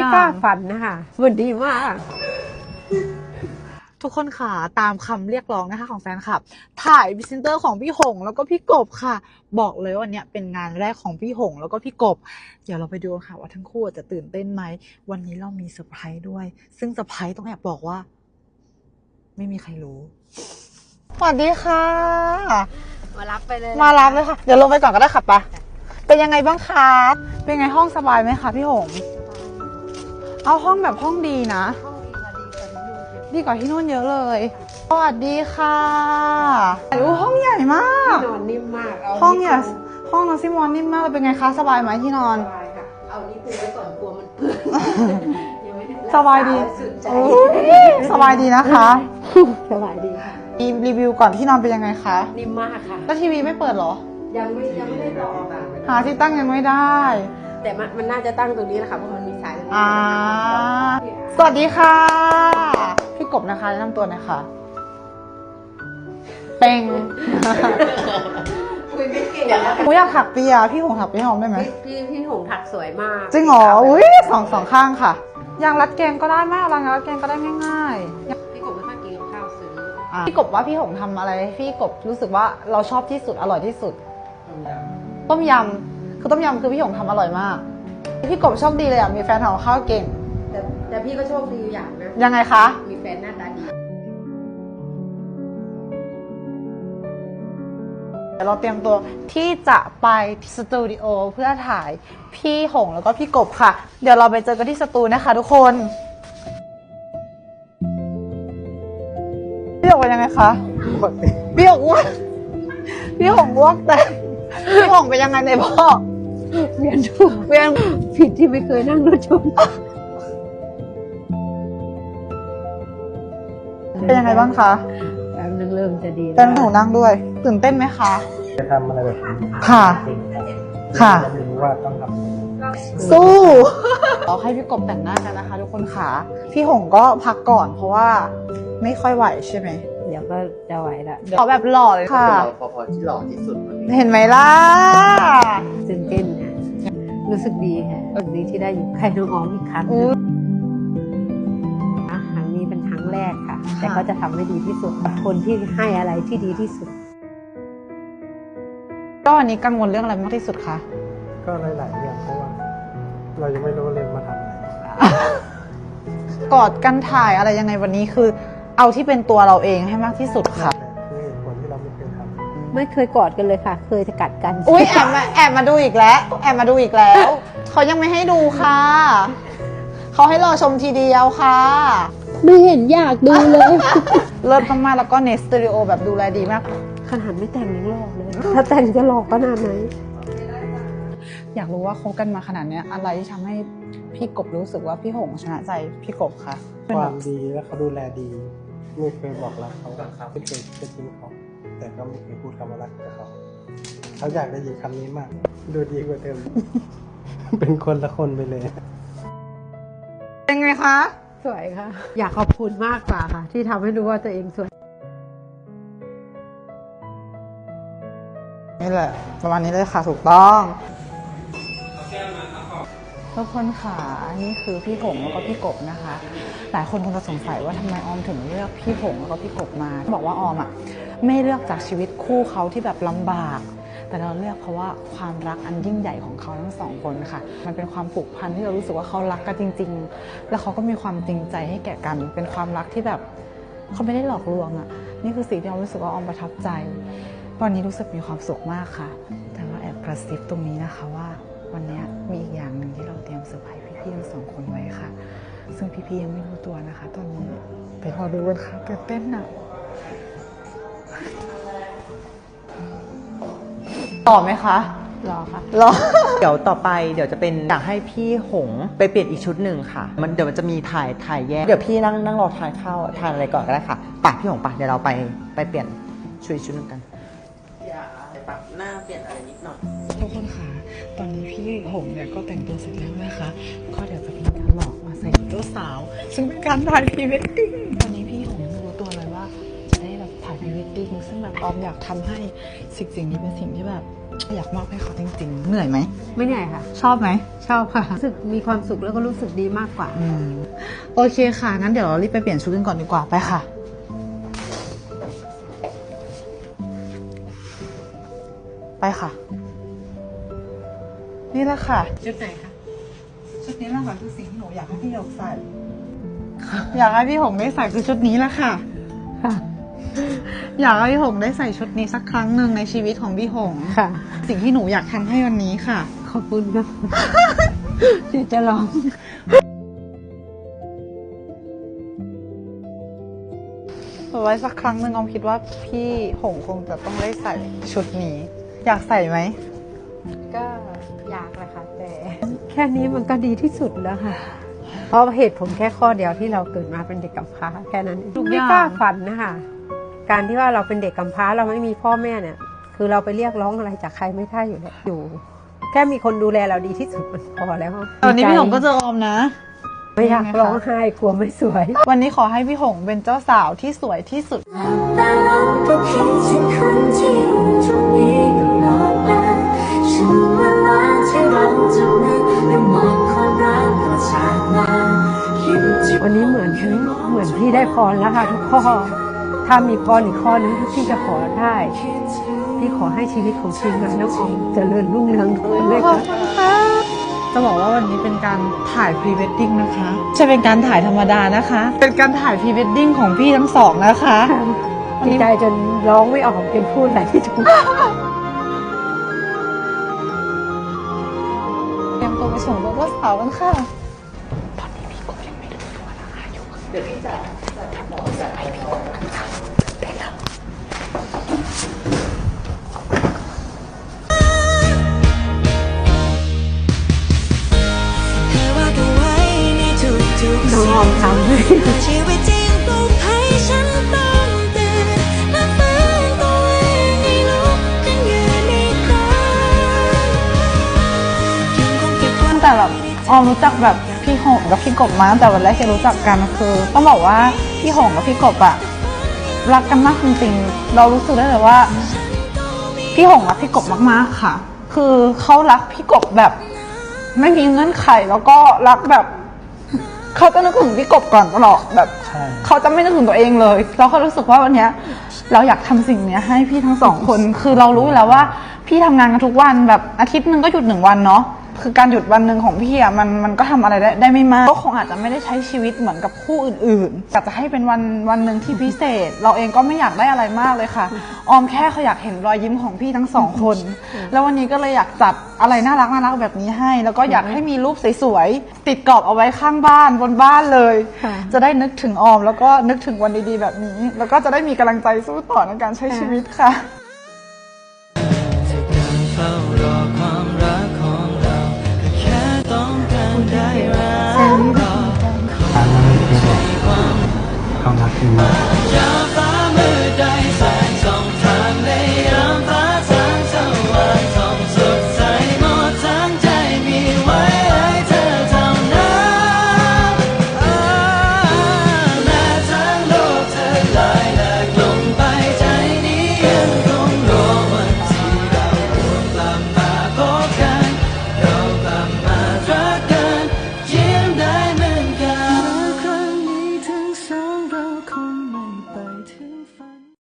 ไม่กล้าฝันนะคะมันดีมากทุกคนค่ะตามคำเรียกร้องนะคะของแฟนคลับ ถ่ายพิซนเตอร์ของพี่หง แล้วก็พี่กบค่ะ บอกเลยว่าวันเนี้ยเป็นงานแรกของพี่หง แล้วก็พี่กบ เดี๋ยวเราไปดูกันค่ะว่าทั้งคู่จะตื่นเต้นไหม วันนี้เรามีเซอร์ไพรส์ด้วย ซึ่งเซอร์ไพรส์ต้องแอบบอกว่า ไม่มีใครรู้ สวัสดีค่ะ มารับไปเลย มารับเลยค่ะ เดี๋ยวลงไปก่อนก็ได้ค่ะปะเป็นยังไงบ้างคะเป็นไงห้องสบายไหมคะพี่หง เอาห้องแบบห้องดีนะ ดีกว่าที่นู่นเยอะเลย สวัสดีค่ะอู้ห้องใหญ่มาก นอนนิ่มมากเาห้องใหญ่ห้องนอนซิมอนนิ่มมากเลยเป็นไงคะสบายไหมที่นอน สบายค่ะ เอานี่ปูไว้ก่อนกลัวมันเปื้อนยังไม่ได้สบายดีสุดใจโอ้ยสบายดีนะคะ สบายดีค่ะ มีรีวิวก่อนที่นอนเป็นยังไงคะ นิ่มมากค่ะ แล้วทีวีไม่เปิดเหรอ ยังไม่ยังไม่ได้ต่อค่ะ หาที่ตั้งยังไม่ได้ แต่มันมันน่าจะตั้งตรงนี้แหละค่ะเพราะมันมีสายตรงนี้ อ่าสวัสดีค่ะ พี่กบนะคะแนะนำตัวหน่อยค่ะเต็งคุยไม่เก่งแล้วหนูอยากถักเปียพี่หงถักเปียหอมได้ไหมพี่พี่พี่หงถักสวยมากจริงเหรออุ้ยสองสองข้างค่ะยางรัดเกงก็ได้ไหมเอายางรัดเกงก็ได้ง่ายพี่กบไม่ค่อยกินกับข้าวซื้อๆอะพี่กบว่าพี่หงทำอะไรให้พี่กบรู้สึกว่าเราชอบที่สุดอร่อยที่สุด ต้มยำคือต้มยำคือพี่หงทำอร่อยมาก พี่กบโชคดีเลยอะ มีแฟนทำกับข้าวเก่ง แต่แต่พี่ก็โชคดีอยู่อย่างนะ ยังไงคะ มีแฟนหน้าตาดีเดี๋ยวเราเตรียมตัวที่จะไปสตูดิโอเพื่อถ่ายพี่หงแล้วก็พี่กบค่ะ เดี๋ยวเราไปเจอกันที่สตูนะคะทุกคนพี่หงเป็นยังไงคะพี่หงอ้วกพี่หงอ้วกแต่พี่หงเป็นยังไงในพ่อ เวียนหัวเวียนผิดที่ไม่เคยนั่งรถชนเป็นยังไงบ้างคะแป๊บนึงเริ่มจะดีเป็นหนูนั่งด้วย ตื่นเต้นไหมคะ จะทำอะไรแบบนี้ค่ะค่ะเราไม่รู้ว่าต้องทำยังไงสู้เราให้พี่กบแต่งหน้ากันนะคะ ทุกคนค่ะ พี่หงก็พักก่อนเพราะว่าไม่ค่อยไหวใช่ไหมเดี๋ยวก็จะไหวละขอแบบหล่อเลยค่ะเราพอๆที่หล่อที่สุดวันนี้ เห็นไหมล่ะ ตื่นเต้นนะ รู้สึกดีค่ะรู้สึกดีที่ได้อยู่ใกล้น้องออมอีกครั้งหอุ๊นึ่ยงนะครั้งนี้เป็นครั้งแรกค่ะ แต่ค่ะก็จะทำให้ดีที่สุดคนที่ให้อะไรที่ดีที่สุด ก็วันนี้กังวลเรื่องอะไรมากที่สุดคะ ก็หลายๆอย่างเพราะว่า เรายังไม่รู้ว่าเรียนมาทำอะไรกอดกันถ่ายอะไรยังไงวันนี้คือ เอาที่เป็นตัวเราเองให้มากที่สุดค่ะ ไม่เคยกอดกันเลยค่ะ เคยจะกัดกันอุ้ยแอบมาแอบมาดูอีกแล้ว แอบมาดูอีกแล้ว เขายังไม่ให้ดูค่ะ เขาให้รอชมทีเดียวค่ะ ไม่เห็นอยากดูเลย เลิศมากๆแล้วก็เนสตูดิโอแบบดูแลดีมาก ขนาดไม่แต่งยังหลอกเลย ถ้าแต่งจะหลอกขนาดไหน อยากรู้ว่าคบกันมาขนาดเนี้ยอะไรที่ทำให้พี่กบรู้สึกว่าพี่หงชนะใจพี่กบคะเป็นคแบวามบดีและเขาดูแลดี ไม่เคยบอกรักเขาไม่เคยจะทิ้งเขา แต่ก็ไม่เคยพูดคำว่ารักกับเขา เขาอยากได้ยินคำนี้มาก ดูดีกว่าเดิม เป็นคนละคนไปเลย เป็นไงคะ สวยค่ะ อยากขอบคุณมากกว่าค่ะ ที่ทำให้รู้ว่าตัวเองสวย นี่แหละ ประมาณนี้เลยค่ะถูกต้อง ทุกคนค่ะนี่คือพี่หงแล้วก็พี่กบนะคะ หลายคนคงจะสงสัยว่าทำไมออมถึงเลือกพี่หงแล้วก็พี่กบมา บอกว่าออมอะ ไม่เลือกจากชีวิตคู่เขาที่แบบลำบาก แต่เราเลือกเพราะว่าความรักอันยิ่งใหญ่ของเขาทั้งสองคนค่ะ มันเป็นความผูกพันที่เรารู้สึกว่าเขารักกันจริง ๆ แล้วเขาก็มีความจริงใจให้แก่กัน เป็นความรักที่แบบเขาไม่ได้หลอกลวงอะ นี่คือสิ่งที่เรารู้สึกว่าออมประทับใจวันนี้รู้สึกมีความสุขมากค่ะ แต่ว่าแอบกระซิบตรงนี้นะคะว่า วันนี้มีอีกอย่างหนึ่งที่เราเตรียมเซอร์ไพรส์พี่ๆทั้งสองคนไว้ค่ะ ซึ่งพี่ๆยังไม่รู้ตัวนะคะ ตอนนี้ไปรอดูกันค่ะตื่นเต้นนะ ต่อไหมคะ รอค่ะรอ เดี๋ยวต่อไปเดี๋ยวจะเป็นอยากให้พี่หงไปเปลี่ยนอีกชุดหนึ่งค่ะ มันเดี๋ยวมันจะมีถ่ายถ่ายแยกเดี๋ยวพี่นั่งนั่งรอทานข้าวทานอะไรก่อนก็ได้ค่ะปะพี่หงปะเดี๋ยวเราไปไปเปลี่ยนชุดอีกชุดหนึ่งกัน อยากปรับหน้าเปลี่ยนอะไรนิดหน่อย ทุกคนค่ะ ตอนนี้พี่หงเนี่ยก็แต่งตัวเสร็จแล้วนะคะ ก็เดี๋ยวจะเป็นการหลอกมาใส่ชุดเจ้าสาว ซึ่งเป็นการถ่ายพรีเวดดิ้งตอนนี้ ซึ่งแบบออมอยากทำให้สิ่งสิ่งนี้เป็นสิ่งที่แบบ อยากมอบให้เขาจริงๆเหนื่อยไหม ไม่เหนื่อยค่ะ ชอบไหม ชอบค่ะ รู้สึกมีความสุขแล้วก็รู้สึกดีมากกว่า อืม โอเคค่ะ งั้นเดี๋ยวเรารีบไปเปลี่ยนชุดกันก่อนดีกว่า ไปค่ะ ไปค่ะ นี่แหละค่ะ ชุดไหนคะ ชุดนี้แหละค่ะคือสิ่งที่หนูอยากให้พี่หยกใส่ อยากให้พี่หงได้ใส่คือชุดนี้แหละค่ะ ค่ะ อยากให้พี่หงได้ใส่ชุดนี้สักครั้งหนึ่งในชีวิตของพี่หง ค่ะ สิ่งที่หนูอยากทำให้วันนี้ค่ะ ขอบคุณครับเดี๋ยวจะลองไว้สักครั้งหนึ่งออมคิดว่าพี่หงคงจะต้องได้ใส่ชุดนี้ อยากใส่ไหม ก็อยากแหละค่ะแต่ แค่นี้มันก็ดีที่สุดแล้วค่ะ เพราะเหตุผลแค่ข้อเดียวที่เราเกิดมาเป็นเด็กกำพร้าแค่นั้นเองทุกอไม่ย่างกล้าฝันนะคะ การที่ว่าเราเป็นเด็กกำพร้าเราไม่มีพ่อแม่เนี่ย คือเราไปเรียกร้องอะไรจากใครไม่ได้อยู่แล้วอยู่ แค่มีคนดูแลเราดีที่สุดมันพอแล้วตอนนี้พี่หงก็เจอออมนะ ไม่อยากร้องไห้กลัวไม่สวย วันนี้ขอให้พี่หงเป็นเจ้าสาวที่สวยที่สุดแต่เราก็คิดถึงคนที่อยู่ตรงนี้ตลอดมาฉันเวลาที่เราจะนึกและมองความรักก็จากมาคิดถึงวันนี้เหมือนเหมือนพี่ได้พรแล้วค่ะทุกข้อ ถ้ามีพรอีกข้อนึงที่พี่จะขอได้ พี่ขอให้ชีวิตของทีมงานน้องออมเจริญรุ่งเรืองทุกคนเลยขอค่ะ บคุณค่ะจะบอกว่าวันนี้เป็นการถ่ายพรีเวดดิ้งนะคะใช่เป็นการถ่ายธรรมดานะคะ เป็นการถ่ายพรีเวดดิ้งของพี่ทั้งสองนะคะ ดีใจจนร้องไม่ออกจนพูดอะไรไม่ถูก เตรียมตัวไปส่งรถเจ้าสาวกันค่ะ อมทำชีวิตจริงปลุกให้ฉันต้องตื่นและฟื้นตัวเองให้ลุกขึ้นยืนอีกครั้งยังคงเก็บไว้ ตั้งแต่แบบออมรู้จักแบบพี่หงกับพี่กบมาตั้งแต่วันแรกที่รู้จักกันคือ ต้องบอกว่าพี่หงกับพี่กบอะรักกันมากจริงๆ เรารู้สึกได้เลยว่า พี่หงรักพี่กบมากๆค่ะ คือเขารักพี่กบแบบ ไม่มีเงื่อนไขแล้วก็รักแบบ เขาจะนึกถึงพี่กบก่อนตลอดแบบ ใช่ เขาจะไม่นึกถึงตัวเองเลยแล้วเขารู้สึกว่าวันเนี้ย เราอยากทำสิ่งเนี้ยให้พี่ทั้งสองคน คือเรารู้อยู่แล้วว่า พี่ทำงานกันทุกวันแบบอาทิตย์หนึ่งก็หยุดหนึ่งวันเนาะ คือการหยุดวันหนึ่งของพี่อะมันมันก็ทำอะไรได้ได้ไม่มาก ก็คงอาจจะไม่ได้ใช้ชีวิตเหมือนกับคู่อื่นๆอยากจะให้เป็นวันวันหนึ่งที่พิเศษ เราเองก็ไม่อยากได้อะไรมากเลยค่ะ ออมแค่เขาอยากเห็นรอยยิ้มของพี่ทั้งสองคน แล้ววันนี้ก็เลยอยากจัดอะไรน่ารักน่ารักแบบนี้ให้ แล้วก็อยากให้มีรูปสวยๆติดกรอบเอาไว้ข้างบ้านบนบ้านเลย ค่ะ จะได้นึกถึงออม แล้วก็นึกถึงวันดีๆแบบนี้ แล้วก็จะได้มีกำลังใจสู้ต่อในการใช้ชีวิตค่ะเฝ้ารอความ 放松。